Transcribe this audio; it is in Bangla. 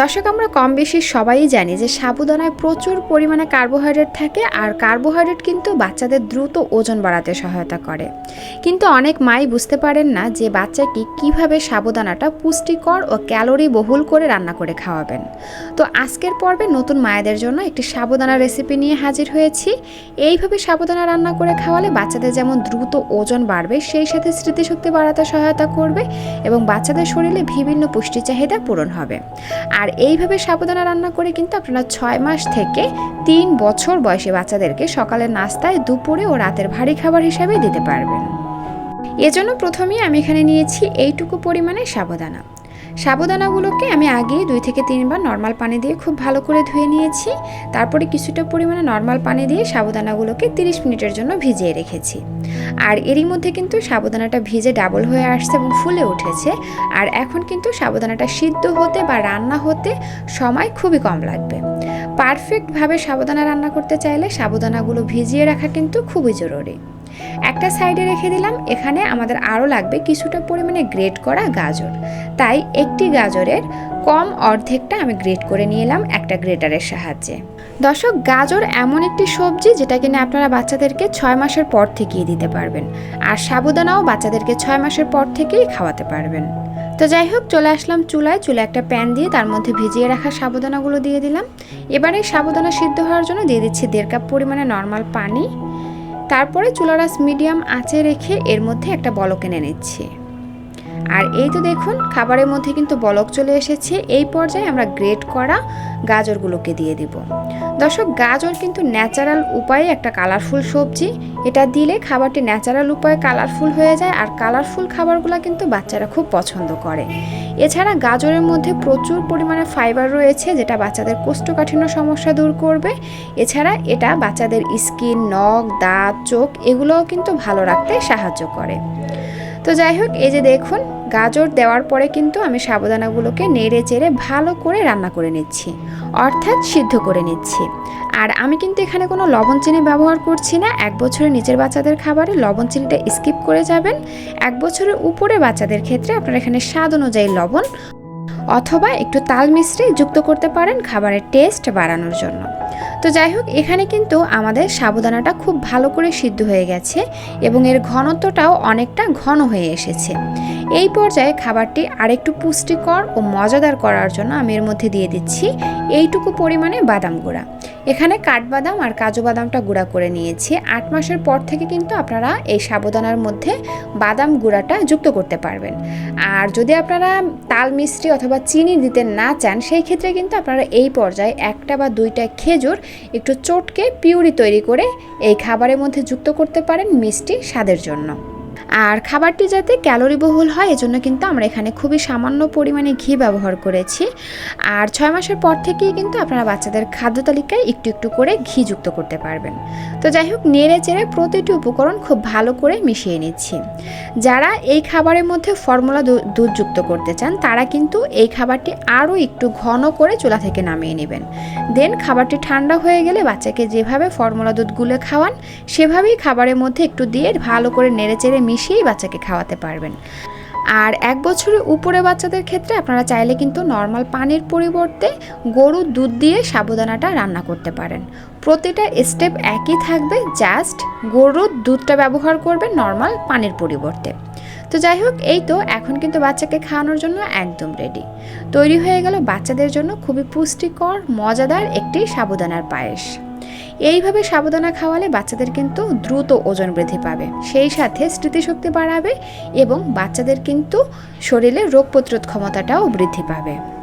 দর্শক, আমরা কম বেশি সবাই জানি যে সাবুদানায় প্রচুর পরিমাণে কার্বোহাইড্রেট থাকে আর কার্বোহাইড্রেট কিন্তু বাচ্চাদের দ্রুত ওজন বাড়াতে সহায়তা করে। কিন্তু অনেক মাই বুঝতে পারেন না যে বাচ্চাটি কীভাবে সাবুদানাটা পুষ্টিকর ও ক্যালোরি বহুল করে রান্না করে খাওয়াবেন। তো আজকের পর্বে নতুন মায়েদের জন্য একটি সাবুদানা রেসিপি নিয়ে হাজির হয়েছি। এইভাবে সাবুদানা রান্না করে খাওয়ালে বাচ্চাদের যেমন দ্রুত ওজন বাড়বে, সেই সাথে স্মৃতিশক্তি বাড়াতে সহায়তা করবে এবং বাচ্চাদের শরীরে বিভিন্ন পুষ্টি চাহিদা পূরণ হবে। আর এইভাবে সাবুদানা রান্না করে কিন্তু আপনারা ছয় মাস থেকে তিন বছর বয়সী বাচ্চাদেরকে সকালের নাস্তায়, দুপুরে ও রাতের ভারী খাবার হিসাবে দিতে পারবেন। এজন্য প্রথমেই আমি এখানে নিয়েছি এইটুকু পরিমাণে সাবুদানা সাবুদানাগুলোকে আমি আগেই দুই থেকে তিনবার নর্মাল পানি দিয়ে খুব ভালো করে ধুয়ে নিয়েছি। তারপরে কিছুটা পরিমাণে নর্মাল পানি দিয়ে সাবুদানাগুলোকে 30 মিনিটের জন্য ভিজিয়ে রেখেছি। আর এরই মধ্যে কিন্তু সাবুদানাটা ভিজে ডাবল হয়ে আসছে এবং ফুলে উঠেছে। আর এখন কিন্তু সাবুদানাটা সিদ্ধ হতে বা রান্না হতে সময় খুবই কম লাগবে। পারফেক্টভাবে সাবুদানা রান্না করতে চাইলে সাবুদানাগুলো ভিজিয়ে রাখা কিন্তু খুবই জরুরি। একটা সাইডে রেখে দিলাম, এখানে আমাদের আরও লাগবে কিছুটা পরিমাণে গ্রেট করা গাজর। তাই একটি গাজরের কম অর্ধেকটা আমি গ্রেট করে নিয়ে এলাম একটা গ্রেটারের সাহায্যে। দর্শক, গাজর এমন একটি সবজি যেটা কিনা আপনারা বাচ্চাদেরকে ছয় মাসের পর থেকেই দিতে পারবেন। আর সাবুদানাও বাচ্চাদেরকে ছয় মাসের পর থেকেই খাওয়াতে পারবেন। তো যাই হোক, চলে আসলাম চুলায়। চুলা একটা প্যান দিয়ে তার মধ্যে ভিজিয়ে রাখা সাবুদানাগুলো দিয়ে দিলাম। এবারে সাবুদানা সিদ্ধ হওয়ার জন্য দিয়ে দিচ্ছি দেড় কাপ পরিমাণে নর্মাল পানি। তারপরে চুলারাস মিডিয়াম আঁচে রেখে এর মধ্যে একটা বলক এনে নিচ্ছি। আর এই তো দেখুন, খাবারের মধ্যে কিন্তু বলক চলে এসেছে। এই পর্যায়ে আমরা গ্রেট করা গাজরগুলোকে দিয়ে দিব। দর্শক, গাজর কিন্তু ন্যাচারাল উপায়ে একটা কালারফুল সবজি। এটা দিলে খাবারটি ন্যাচারাল উপায়ে কালারফুল হয়ে যায়, আর কালারফুল খাবারগুলো কিন্তু বাচ্চারা খুব পছন্দ করে। এছাড়া গাজরের মধ্যে প্রচুর পরিমাণে ফাইবার রয়েছে, যেটা বাচ্চাদের কোষ্ঠকাঠিন্য সমস্যা দূর করবে। এছাড়া এটা বাচ্চাদের স্কিন, নখ, দাঁত, চোখ, এগুলোও কিন্তু ভালো রাখতে সাহায্য করে। তো যাই হোক, এই যে দেখুন, গাজর দেওয়ার পরে কিন্তু আমি সাবুদানাগুলোকে নেড়ে চেড়ে ভালো করে রান্না করে নিচ্ছি। অর্থাৎ সিদ্ধ করে নিচ্ছি। আর আমি কিন্তু এখানে কোনো লবণ চিনি ব্যবহার করছি না। এক বছরের নিচের বাচ্চাদের খাবারে লবণ চিনিটা স্কিপ করে যাবেন। এক বছরের উপরে বাচ্চাদের ক্ষেত্রে আপনারা এখানে স্বাদ অনুযায়ী লবণ অথবা একটু তাল মিশ্রি যুক্ত করতে পারেন খাবারের টেস্ট বাড়ানোর জন্য। তো যাই হোক, এখানে কিন্তু আমাদের সাবুদানাটা খুব ভালো করে সিদ্ধ হয়ে গেছে এবং এর ঘনত্বটাও অনেকটা ঘন হয়ে এসেছে। এই পর্যায়ে খাবারটি আরেকটু পুষ্টিকর ও মজাদার করার জন্য আমি এর মধ্যে দিয়ে দিচ্ছি এইটুকু পরিমাণে বাদাম গুঁড়া। এখানে কাঠবাদাম আর কাজু বাদামটা গুঁড়া করে নিয়েছি। আট মাসের পর থেকে কিন্তু আপনারা এই সাবুদানার মধ্যে বাদাম গুঁড়াটা যুক্ত করতে পারবেন। আর যদি আপনারা তাল মিষ্টি অথবা চিনি দিতে না চান, সেই ক্ষেত্রে কিন্তু আপনারা এই পর্যায়ে একটা বা দুইটা খেজুর একটু চটকে পিউরি তৈরি করে এই খাবারের মধ্যে যুক্ত করতে পারেন মিষ্টি স্বাদের জন্য। আর খাবারটি যাতে ক্যালোরি বহুল হয়, এজন্য কিন্তু আমরা এখানে খুবই সামান্য পরিমাণে ঘি ব্যবহার করেছি। আর ছয় মাসের পর থেকেই কিন্তু আপনারা বাচ্চাদের খাদ্য তালিকায় একটু একটু করে ঘি যুক্ত করতে পারবেন। তো যাই হোক, নেড়ে চেড়ে প্রতিটি উপকরণ খুব ভালো করে মিশিয়ে নিচ্ছি। যারা এই খাবারের মধ্যে ফর্মুলা দুধ যুক্ত করতে চান, তারা কিন্তু এই খাবারটি আরও একটু ঘন করে চুলা থেকে নামিয়ে নেবেন। দেন খাবারটি ঠান্ডা হয়ে গেলে বাচ্চাকে যেভাবে ফর্মুলা দুধ গুলে খাওয়ান, সেভাবেই খাবারের মধ্যে একটু দিয়ে ভালো করে নেড়ে চেড়ে মিশিয়েই বাচ্চাকে খাওয়াতে পারবেন। আর এক বছরের উপরে বাচ্চাদের ক্ষেত্রে আপনারা চাইলে কিন্তু নর্মাল পানির পরিবর্তে গরুর দুধ দিয়ে সাবুদানাটা রান্না করতে পারেন। প্রতিটা স্টেপ একই থাকবে, জাস্ট গরুর দুধটা ব্যবহার করবেন নর্মাল পানির পরিবর্তে। তো যাই হোক, এই তো এখন কিন্তু বাচ্চাকে খাওয়ানোর জন্য একদম রেডি তৈরি হয়ে গেল বাচ্চাদের জন্য খুবই পুষ্টিকর, মজাদার একটি সাবুদানার পায়েস। এইভাবে সাবধানা খাওয়ালে বাচ্চাদের কিন্তু দ্রুত ওজন বৃদ্ধি পাবে। সেই সাথে স্মৃতিশক্তি বাড়াবে এবং বাচ্চাদের কিন্তু শরীরে রোগ প্রতিরোধ ক্ষমতাটাও বৃদ্ধি পাবে।